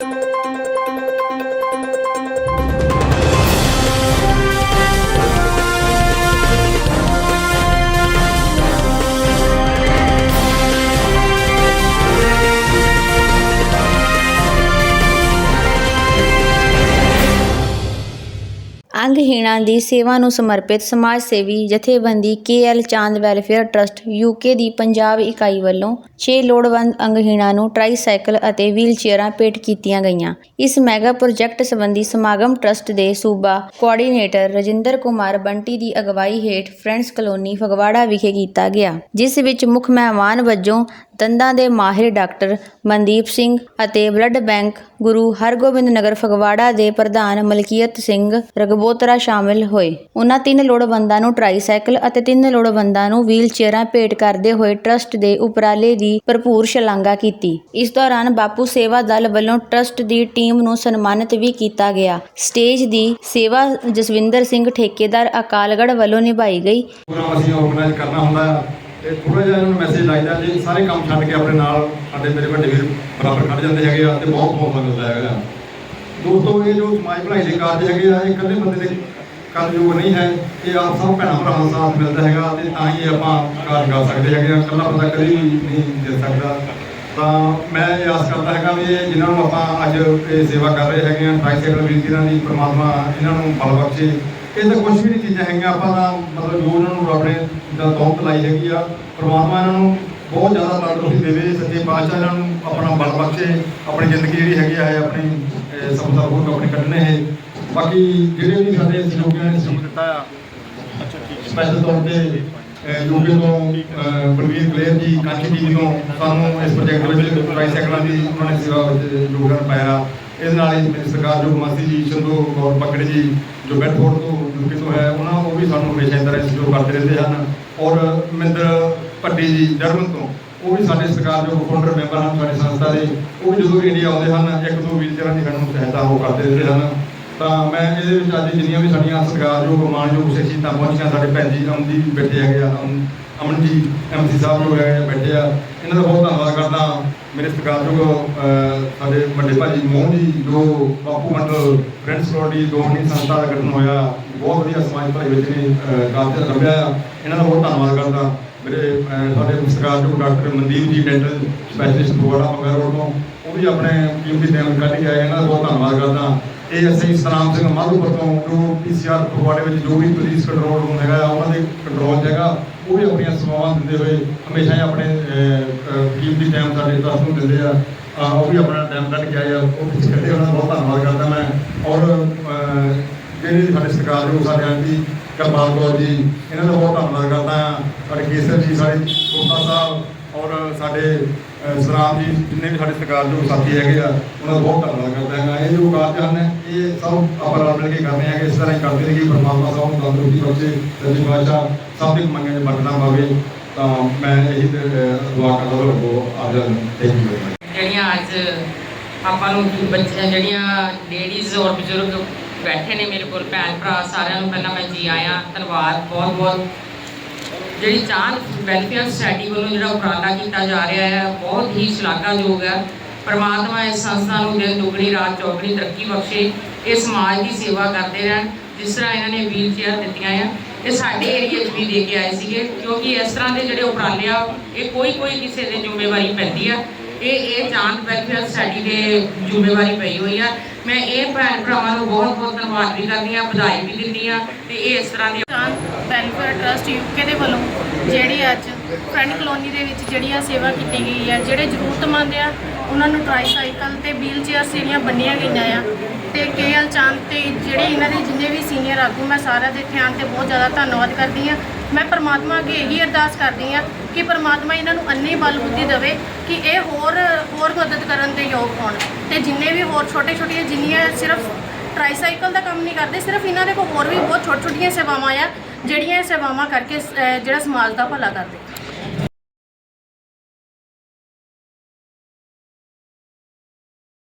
you. ਅੰਗਹੀਣਾਂ ਦੀ ਸੇਵਾ ਨੂੰ ਸਮਰਪਿਤ ਸਮਾਜ ਸੇਵੀ ਜਥੇਬੰਦੀ KL Chand welfare trust UK ਦੀ ਪੰਜਾਬ ਇਕਾਈ ਵੱਲੋਂ 6 ਲੋੜਵੰਦ ਅੰਗਹੀਣਾਂ ਨੂੰ ਟਰਾਈਸਾਈਕਲ ਅਤੇ ਵੀਲਚੇਅਰਾਂ ਭੇਟ ਕੀਤੀਆਂ ਗਈਆਂ। ਇਸ ਮੈਗਾ ਪ੍ਰੋਜੈਕਟ ਸੰਬੰਧੀ ਸਮਾਗਮ ਟਰੱਸਟ ਦੇ ਸੂਬਾ ਕੋਆਰਡੀਨੇਟਰ ਰਜਿੰਦਰ ਕੁਮਾਰ ਬੰਟੀ ਦੀ ਅਗਵਾਈ ਹੇਠ ਫਰੈਂਡਸ ਕਲੋਨੀ ਫਗਵਾੜਾ ਵਿਖੇ ਕੀਤਾ ਗਿਆ, ਜਿਸ ਵਿੱਚ ਮੁੱਖ ਮਹਿਮਾਨ ਵਜੋਂ ਦੰਦਾਂ ਦੇ ਮਾਹਿਰ ਡਾਕਟਰ ਮਨਦੀਪ ਸਿੰਘ ਅਤੇ ਬਲੱਡ ਬੈਂਕ ਗੁਰੂ ਹਰਗੋਬਿੰਦ ਨਗਰ ਫਗਵਾੜਾ ਦੇ ਪ੍ਰਧਾਨ ਮਲਕੀਅਤ ਸਿੰਘ ਰਗਬੋਤਰਾ ਸ਼ਾਮਿਲ ਹੋਏ। ਉਹਨਾਂ ਤਿੰਨ ਲੋੜਵੰਦਾਂ ਨੂੰ ਟਰਾਈਸਾਈਕਲ ਅਤੇ ਤਿੰਨ ਲੋੜਵੰਦਾਂ ਨੂੰ ਵੀਲਚੇਅਰਾਂ ਭੇਟ ਕਰਦੇ ਹੋਏ ਟਰੱਸਟ ਦੇ ਉਪਰਾਲੇ ਦੀ ਭਰਪੂਰ ਸ਼ਲਾਘਾ ਕੀਤੀ। ਇਸ ਦੌਰਾਨ ਬਾਪੂ ਸੇਵਾ ਦਲ ਵੱਲੋਂ ਟਰੱਸਟ ਦੀ ਟੀਮ ਨੂੰ ਸਨਮਾਨਿਤ ਵੀ ਕੀਤਾ ਗਿਆ। ਸਟੇਜ ਦੀ ਸੇਵਾ ਜਸਵਿੰਦਰ ਸਿੰਘ ਠੇਕੇਦਾਰ ਅਕਾਲਗੜ੍ਹ ਵੱਲੋਂ ਨਿਭਾਈ ਗਈ। ਪ੍ਰੋਗਰਾਮ ਅਸੀਂ ਆਰਗੇਨਾਈਜ਼ ਕਰਨਾ ਹੁੰਦਾ। ਤੇ ਥੋੜਾ ਜਿਹਾ ਇਹਨਾਂ ਨੂੰ ਮੈਸੇਜ ਲੱਗਦਾ ਜੀ ਸਾਰੇ ਕੰਮ ਛੱਡ ਕੇ ਆਪਣੇ ਨਾਲ ਸਾਡੇ ਮੇਰੇ ਵੱਡੇ ਵੀਰ ਬਰਾਬਰ ਖੜ ਜਾਂਦੇ ਹੈਗੇ ਆ ਤੇ ਬਹੁਤ ਬਹੁਤ ਮਿਲਦਾ ਹੈਗਾ। ਦੋਸਤੋ, ਇਹ ਜੋ ਸਮਾਜ ਭਲਾਈ ਦੇ ਕਾਰਜ ਹੈਗੇ ਆ, ਇਹ ਇਕੱਲੇ ਬੰਦੇ ਦੇ ਕਾਰਜਯੋਗ ਨਹੀਂ ਹੈ। ਇਹ ਆਪ ਸਭ ਭੈਣਾਂ ਭਰਾਵਾਂ ਦਾ ਸਾਥ ਮਿਲਦਾ ਹੈਗਾ ਤੇ ਤਾਂ ਹੀ ਆਪਾਂ ਕਾਰਜ ਕਰ ਸਕਦੇ ਹੈਗੇ ਆ। ਇਕੱਲਾ ਬੰਦਾ ਕਦੀ ਵੀ ਨਹੀਂ ਦੇ ਸਕਦਾ। ਤਾਂ ਮੈਂ ਇਹ ਆਸ ਕਰਦਾ ਹੈਗਾ ਵੀ ਇਹ ਜਿਨ੍ਹਾਂ ਨੂੰ ਆਪਾਂ ਅੱਜ ਇਹ ਸੇਵਾ ਕਰ ਰਹੇ ਹੈਗੇ ਆ ਟ੍ਰਾਈਸਾਈਕਲ ਵੀਰ ਜਿਨ੍ਹਾਂ ਦੀ ਪਰਮਾਤਮਾ ਇਹਨਾਂ ਨੂੰ ਬਲ ਬਖਸ਼ੇ। ਇਹ ਤਾਂ ਕੁਝ ਵੀ ਨਹੀਂ ਚੀਜ਼ਾਂ ਹੈਗੀਆਂ, ਆਪਾਂ ਤਾਂ ਮਤਲਬ ਜੋ ਉਹਨਾਂ ਨੂੰ ਰੱਬ ਨੇ ਦਾ ਦੌਲਤ ਲਾਈ ਹੈਗੀ ਆ, ਪਰਮਾਤਮਾ ਇਹਨਾਂ ਨੂੰ ਬਹੁਤ ਜ਼ਿਆਦਾ ਤੰਦਰੁਸਤੀ ਦੇਵੇ, ਸੱਚੇ ਪਾਤਸ਼ਾਹ ਇਹਨਾਂ ਨੂੰ ਆਪਣਾ ਬਲ ਬਖਸ਼ੇ, ਆਪਣੀ ਜ਼ਿੰਦਗੀ ਜਿਹੜੀ ਹੈਗੀ ਆ, ਇਹ ਆਪਣੀ ਸਫਲਤਾ ਪੂਰਵਕ ਆਪਣੇ ਕੱਢਣੇ ਹੈ ਬਾਕੀ ਜਿਹੜੇ ਵੀ ਸਾਡੇ ਸਹਿਯੋਗੀਆਂ ਨੇ ਸਹਿਯੋਗ ਦਿੱਤਾ ਆ। ਸਪੈਸ਼ਲ ਤੌਰ ਤੇ ਯੂਕੇ ਤੋਂ ਬਲਵੀਰ ਕਲੇਰ ਜੀ ਕਾਂਚੀ ਟੀਵੀ ਤੋਂ ਸਾਨੂੰ ਇਸ ਪ੍ਰੋਜੈਕਟ ਵਿੱਚ ਟ੍ਰਾਈਸਾਈਕਲਾਂ ਦੀ ਉਹਨਾਂ ਨੇ ਸੇਵਾ ਵਿੱਚ ਯੋਗਦਾਨ ਪਾਇਆ। ਇਹਦੇ ਨਾਲ ਹੀ ਮੇਰੀ ਸਰਕਾਰ ਜੋ ਮਾਸੀ ਜੀ ਚੰਦੂ ਗੌਰ ਪਕੜ ਜੀ ਜੋ ਬੈਡਫੋਰਡ ਤੋਂ ਯੂਕੇ ਤੋਂ ਹੈ ਉਹਨਾਂ ਉਹ ਵੀ ਸਾਨੂੰ ਹਮੇਸ਼ਾ ਇਸ ਤਰ੍ਹਾਂ ਸਹਿਯੋਗ ਕਰਦੇ ਰਹਿੰਦੇ ਹਨ। ਔਰ ਮਹਿੰਦਰ ਭੱਟੀ ਜੀ ਜਰਮਨ ਤੋਂ ਉਹ ਵੀ ਸਾਡੇ ਸਰਕਾਰ ਫਾਊਂਡਰ ਮੈਂਬਰ ਹਨ, ਸਾਡੀ ਸੰਸਥਾ ਦੇ, ਉਹ ਵੀ ਜਦੋਂ ਵੀ ਇੰਡੀਆ ਆਉਂਦੇ ਹਨ, ਇੱਕ ਦੋ ਵੀਲਚੇਅਰਾਂ ਦੀ ਸਾਨੂੰ ਸਹਾਇਤਾ ਉਹ ਕਰਦੇ ਰਹਿੰਦੇ ਹਨ। ਤਾਂ ਮੈਂ ਇਹਦੇ ਵਿੱਚ ਅੱਜ ਜਿੰਨੀਆਂ ਵੀ ਸਾਡੀਆਂ ਸਤਿਕਾਰਯੋਗ ਮਾਣਯੋਗ ਸ਼ਖਸੀਅਤਾਂ ਪਹੁੰਚੀਆਂ, ਸਾਡੇ ਭੈਣ ਜੀ ਅਮਨਦੀਪ ਵੀ ਬੈਠੇ ਹੈਗੇ ਆ ਅਮਨ ਅਮਨ ਜੀ ਐਮਸੀ ਸਾਹਿਬ ਜੋ ਹੈਗੇ ਆ, ਬੈਠੇ ਆ। ਇਹਨਾਂ ਦਾ ਬਹੁਤ ਧੰਨਵਾਦ ਕਰਦਾ ਮੇਰੇ ਸਤਿਕਾਰਯੋਗ ਸਾਡੇ ਵੱਡੇ ਭਾਜੀ ਮੋਹਨ ਜੀ, ਜੋ ਬਾਪੂ ਮੰਡਲ ਫਰੈਂਡਸ ਕਲੋਨੀ ਦੋਹਣੀ ਸੰਸਥਾ ਦਾ ਗਠਨ ਹੋਇਆ, ਬਹੁਤ ਵਧੀਆ ਸਮਾਜ ਭਲਾਈ ਵਿੱਚ ਨੇ ਕਾਰਜ ਲੰਬਿਆ ਇਹਨਾਂ ਦਾ ਬਹੁਤ ਧੰਨਵਾਦ ਕਰਦਾ ਮੇਰੇ ਸਾਡੇ ਸਤਿਕਾਰਯੋਗ ਡਾਕਟਰ ਮਨਦੀਪ ਜੀ ਡੈਂਟਲ ਸਪੈਸ਼ਲਿਸਟ ਫਗਵਾੜਾ ਮੰਗਲ ਤੋਂ ਉਹ ਵੀ ਆਪਣੇ ਕੀਮਤੀ ਟਾਈਮ ਕੱਢ ਕੇ ਆਏ ਇਹਨਾਂ ਦਾ ਬਹੁਤ ਧੰਨਵਾਦ ਕਰਦਾ। ਇਹ ਅਸੀਂ ਸਤਨਾਮ ਸਿੰਘ ਮਾਧੋਪੁਰ ਤੋਂ, ਜੋ ਪੀਸੀਆਰ ਫਗਵਾੜੇ ਵਿੱਚ ਜੋ ਵੀ ਪੁਲਿਸ ਕੰਟਰੋਲ ਰੂਮ ਹੈਗਾ, ਉਹਨਾਂ ਦੇ ਕੰਟਰੋਲ ਜਗ੍ਹਾ ਉਹ ਵੀ ਆਪਣੀਆਂ ਸੇਵਾਵਾਂ ਦਿੰਦੇ ਹੋਏ ਹਮੇਸ਼ਾ ਹੀ ਆਪਣੇ ਕੀਮਤੀ ਟਾਈਮ ਸਾਡੇ ਟਰਸਟ ਨੂੰ ਦਿੰਦੇ ਆ। ਉਹ ਵੀ ਆਪਣਾ ਟਾਈਮ ਕੱਢ ਕੇ ਆਏ ਆ, ਉਹ ਪਿੱਛੇ ਕੱਢੇ ਉਹਨਾਂ ਦਾ ਬਹੁਤ ਧੰਨਵਾਦ ਕਰਦਾ ਮੈਂ। ਔਰ ਜਿਹੜੇ ਸਾਡੇ ਸਰਕਾਰ ਸਾਡੇ ਆਂਟੀ ਕਰਪਾਲ ਕੌਰ ਜੀ, ਇਹਨਾਂ ਦਾ ਬਹੁਤ ਧੰਨਵਾਦ ਕਰਦਾ। ਹਾਂ ਸਾਡੇ ਕੇਸਰ ਜੀ, ਸਾਡੇ ਕੋਟਾ ਸਾਹਿਬ ਔਰ ਸਾਡੇ ਸਰਾਮ ਜੀ, ਜਿੰਨੇ ਵੀ ਸਾਡੇ ਸਰਕਾਰਯੋਗ ਸਾਥੀ ਹੈਗੇ ਆ, ਉਹਨਾਂ ਦਾ ਬਹੁਤ ਧੰਨਵਾਦ ਕਰਦਾ ਹਾਂ ਇਹ ਜੋ ਕਾਰਜ ਹਨ, ਇਹ ਸਭ ਆਪਾਂ ਰਲ ਮਿਲ ਕੇ ਕਰਨੇ ਹੈਗੇ, ਇਸ ਤਰ੍ਹਾਂ ਹੀ ਕਰਦੇ ਰਹੀਏ, ਪਰਮਾਤਮਾ ਸਭ ਨੂੰ ਤੰਦਰੁਸਤੀ ਬਖਸ਼ੇ, ਸੱਚੀ ਬਾਦਸ਼ਾਹ ਸਭ ਦੀ ਮੰਗਾਂ 'ਚ ਬਟਨਾ ਪਾਵੇ, ਤਾਂ ਮੈਂ ਇਹੀ ਦੁਆ ਕਰਦਾ ਰੱਬੋ ਆਜਨ ਥੈਂਕ ਯੂ ਜਿਹੜੀਆਂ ਅੱਜ ਆਪਾਂ ਨੂੰ ਬੱਚੀਆਂ ਜਿਹੜੀਆਂ ਲੇਡੀਜ਼ ਔਰ ਬਜ਼ੁਰਗ ਬੈਠੇ ਨੇ ਮੇਰੇ ਕੋਲ, ਭੈਣ ਭਰਾ ਸਾਰਿਆਂ ਨੂੰ ਪਹਿਲਾਂ ਮੈਂ ਜੀ ਆਇਆ, ਧੰਨਵਾਦ ਬਹੁਤ ਬਹੁਤ ਜਿਹੜੀ ਚਾਂਦ ਵੈਲਫੇਅਰ ਸੋਸਾਇਟੀ ਵੱਲੋਂ ਜਿਹੜਾ ਉਪਰਾਲਾ ਕੀਤਾ ਜਾ ਰਿਹਾ ਹੈ, ਬਹੁਤ ਹੀ ਸ਼ਲਾਘਾਯੋਗ ਹੈ। ਪਰਮਾਤਮਾ ਇਸ ਸੰਸਥਾ ਨੂੰ ਦਿਨ ਦੁਗਣੀ, ਰਾਤ ਚੌਗਣੀ ਤਰੱਕੀ ਬਖਸ਼ੇ, ਇਹ ਸਮਾਜ ਦੀ ਸੇਵਾ ਕਰਦੇ ਰਹਿਣ, ਜਿਸ ਤਰ੍ਹਾਂ ਇਹਨਾਂ ਨੇ ਵੀਲ ਚੇਅਰ ਦਿੱਤੀਆਂ ਆ। ਇਹ ਸਾਡੇ ਏਰੀਆ 'ਚ ਵੀ ਦੇ ਕੇ ਆਏ ਸੀਗੇ, ਕਿਉਂਕਿ ਇਸ ਤਰ੍ਹਾਂ ਦੇ ਜਿਹੜੇ ਉਪਰਾਲੇ ਆ, ਇਹ ਕੋਈ ਕੋਈ ਕਿਸੇ ਦੇ ਜ਼ਿੰਮੇਵਾਰੀ ਪੈਂਦੀ ਆ। ਇਹ ਇਹ ਚਾਂਦ ਵੈਲਫੇਅਰ ਸੋਸਾਇਟੀ ਦੇ ਜ਼ਿੰਮੇਵਾਰੀ ਪਈ ਹੋਈ ਆ। ਮੈਂ ਇਹ ਭੈਣ ਭਰਾਵਾਂ ਨੂੰ ਬਹੁਤ ਬਹੁਤ ਧੰਨਵਾਦ ਵੀ ਕਰਦੀ ਆ ਵਧਾਈ ਵੀ ਦਿੰਦੀ ਆ ਤੇ ਇਹ ਇਸ ਤਰ੍ਹਾਂ ਦੀ ਚਾਂਦ ਵੈਲਫੇਅਰ ਟਰਸਟ ਯੂਕੇ ਦੇ ਵੱਲੋਂ ਜਿਹੜੀ ਅੱਜ ਫਰੈਂਡ ਕਲੋਨੀ ਦੇ ਵਿੱਚ ਜਿਹੜੀ ਆ ਸੇਵਾ ਕੀਤੀ ਗਈ ਆ, ਜਿਹੜੇ ਜ਼ਰੂਰਤਮੰਦ ਆ, ਉਹਨਾਂ ਨੂੰ ਟ੍ਰਾਈਸਾਈਕਲ ਤੇ ਵੀਲ ਚੇਅਰਸ ਜਿਹੜੀਆਂ ਬੰਨੀਆਂ ਗਈਆਂ ਆ। ਤੇ ਕੇਐਲ ਚੰਦ ਤੇ ਜਿਹੜੇ ਇਹਨਾਂ ਦੇ ਜਿੰਨੇ ਵੀ ਸੀਨੀਅਰ ਆਗੂ, ਮੈਂ ਸਾਰਿਆਂ ਦੇ ਧਿਆਨ ਤੇ ਬਹੁਤ ਜ਼ਿਆਦਾ ਧੰਨਵਾਦ ਕਰਦੀ ਹਾਂ। ਮੈਂ ਪਰਮਾਤਮਾ ਅੱਗੇ ਇਹੀ ਅਰਦਾਸ ਕਰਦੀ ਹਾਂ ਕਿ ਪਰਮਾਤਮਾ ਇਹਨਾਂ ਨੂੰ ਅੰਨੀ ਬਲ ਬੁੱਧੀ ਦੇਵੇ ਕਿ ਇਹ ਹੋਰ ਹੋਰ ਮਦਦ ਕਰਨ ਦੇ ਯੋਗ ਹੋਣ। ਤੇ ਜਿੰਨੇ ਵੀ ਹੋਰ ਛੋਟੇ ਛੋਟੀਆਂ ਜਿੰਨੀਆਂ ਸਿਰਫ ਟ੍ਰਾਈਸਾਈਕਲ ਦਾ ਕੰਮ ਨਹੀਂ ਕਰਦੇ, ਸਿਰਫ ਇਹਨਾਂ ਦੇ ਕੋਲ ਹੋਰ ਵੀ ਬਹੁਤ ਛੋਟ ਛੋਟੀਆਂ ਸੇਵਾਵਾਂ ਆ, ਜਿਹੜੀਆਂ ਇਹ ਸੇਵਾਵਾਂ ਕਰਕੇ ਜਿਹੜਾ ਸਮਾਜ ਦਾ ਭਲਾ ਕਰਦੇ।